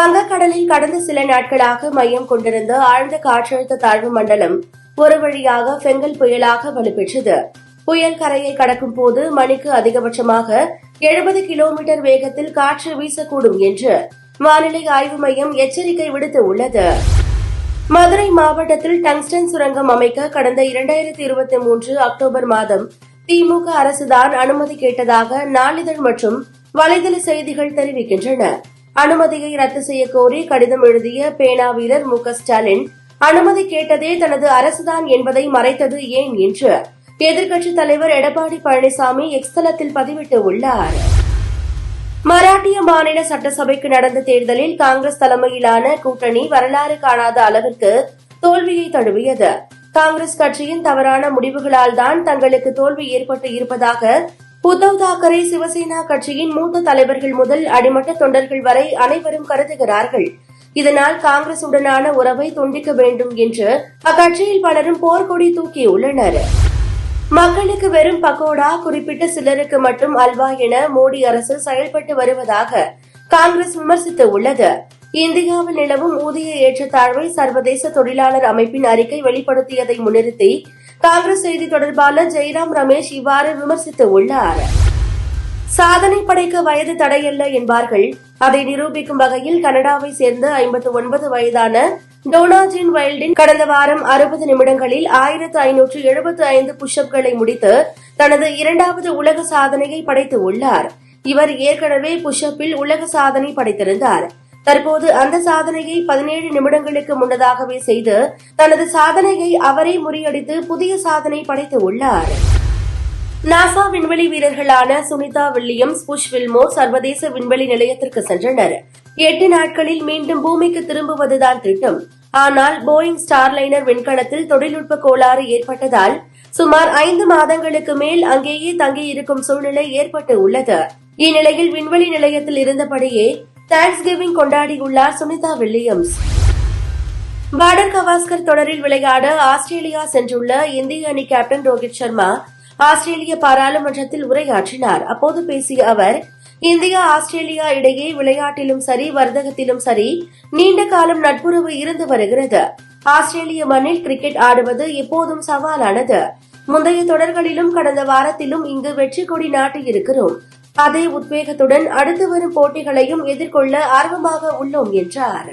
வங்கக்கடலில் கடந்த சில நாட்களாக மையம் கொண்டிருந்த ஆழ்ந்த காற்றழுத்த தாழ்வு மண்டலம் ஒரு வழியாக பெங்கல் புயலாக வலுப்பெற்றது. புயல் கரையை கடக்கும் போது மணிக்கு அதிகபட்சமாக எழுபது கிலோமீட்டர் வேகத்தில் காற்று வீசக்கூடும் என்று வானிலை ஆய்வு மையம் எச்சரிக்கை விடுத்துள்ளது மதுரை மாவட்டத்தில் டங்ஸ்டன் சுரங்கம் அமைக்க கடந்த இரண்டாயிரத்தி இருபத்தி மூன்று அக்டோபர் மாதம் திமுக அரசுதான் அனுமதி கேட்டதாக நாளிதழ் மற்றும் வலைதள செய்திகள் தெரிவிக்கின்றன. அனுமதியை ரத்து செய்ய கோரி கடிதம் எழுதிய பேனா வீரர் மு ஸ்டாலின் அனுமதி கேட்டதே தனது அரசுதான் என்பதை மறைத்தது ஏன் என்று எதிர்க்கட்சித் தலைவர் எடப்பாடி பழனிசாமி எக்ஸ்தலத்தில் பதிவிட்டுள்ளார் மராட்டிய மாநில சட்டசபைக்கு நடந்த தேர்தலில் காங்கிரஸ் தலைமையிலான கூட்டணி வரலாறு காணாத அளவிற்கு தோல்வியை தழுவியது. காங்கிரஸ் கட்சியின் தவறான முடிவுகளால் தான் தங்களுக்கு தோல்வி ஏற்பட்டு இருப்பதாக உத்தவ் தாக்கரே சிவசேனா கட்சியின் மூத்த தலைவர்கள் முதல் அடிமட்ட தொண்டர்கள் வரை அனைவரும் கருதுகிறார்கள். இதனால் காங்கிரசுடனான உறவை துண்டிக்க வேண்டும் என்று அக்கட்சியில் பலரும் போர்க்கொடி தூக்கியுள்ளனர். மக்களுக்கு வெறும் பக்கோடா குறிப்பிட்ட சிலருக்கு மட்டும் அல்வா என மோடி அரசு செயல்பட்டு வருவதாக காங்கிரஸ் விமர்சித்து உள்ளது இந்தியாவில் நிலவும் ஊதிய ஏற்றத்தாழ்வை சர்வதேச தொழிலாளர் அமைப்பின் அறிக்கை வெளிப்படுத்தியதை முன்னிறுத்தி காங்கிரஸ் செய்தி தொடர்பாளர் ஜெய்ராம் ரமேஷ் இவ்வாறு விமர்சித்து உள்ளார் சாதனை படைக்க வயது தடையல்ல என்பார்கள். அதை நிரூபிக்கும் வகையில் கனடாவை சேர்ந்த ஐம்பத்து ஒன்பது வயதான டோனாஜின் வைல்டின் கடந்த வாரம் அறுபது நிமிடங்களில் ஆயிரத்து ஐநூற்று எழுபத்து ஐந்து புஷ்அப்களை முடித்து தனது இரண்டாவது உலக சாதனையை படைத்து உள்ளார் இவர் ஏற்கனவே புஷ்அப்பில் உலக சாதனை படைத்திருந்தார். தற்போது அந்த சாதனையை பதினேழு நிமிடங்களுக்கு முன்னதாகவே செய்து தனது சாதனையை அவரே முறியடித்து புதிய சாதனை படைத்து உள்ளார். நாசா விண்வெளி வீரர்களான சுனிதா வில்லியம்ஸ் புஷ் வில்மோர் சர்வதேச விண்வெளி நிலையத்திற்கு சென்றனர். எட்டு நாட்களில் மீண்டும் பூமிக்கு திரும்புவதுதான் திட்டம். ஆனால் போயிங் ஸ்டார்லைனர் விண்கலத்தில் தொழில்நுட்ப கோளாறு ஏற்பட்டதால் சுமார் ஐந்து மாதங்களுக்கு மேல் அங்கேயே தங்கியிருக்கும் சூழ்நிலை ஏற்பட்டு உள்ளது. இந்நிலையில் விண்வெளி நிலையத்தில் இருந்தபடியே தேங்க்ஸ் கிவிங் கொண்டாடியுள்ளார் சுனிதா வில்லியம்ஸ். பார்டர் கவாஸ்கர் தொடரில் விளையாட ஆஸ்திரேலியா சென்றுள்ள இந்திய அணி கேப்டன் ரோஹித் சர்மா ஆஸ்திரேலிய பாராளுமன்றத்தில் உரையாற்றினார். அப்போது பேசிய அவர் இந்தியா ஆஸ்திரேலியா இடையே விளையாட்டிலும் சரி வர்த்தகத்திலும் சரி நீண்ட காலம் நட்புறவு இருந்து வருகிறது. ஆஸ்திரேலிய மண்ணில் கிரிக்கெட் ஆடுவது எப்போதும் சவாலானது. முந்தைய தொடர்களிலும் கடந்த வாரத்திலும் இங்கு வெற்றி கொடி நாட்டியிருக்கிறோம். அதே உத்வேகத்துடன் அடுத்து வரும் போட்டிகளையும் எதிர்கொள்ள ஆர்வமாக உள்ளோம் என்றார்.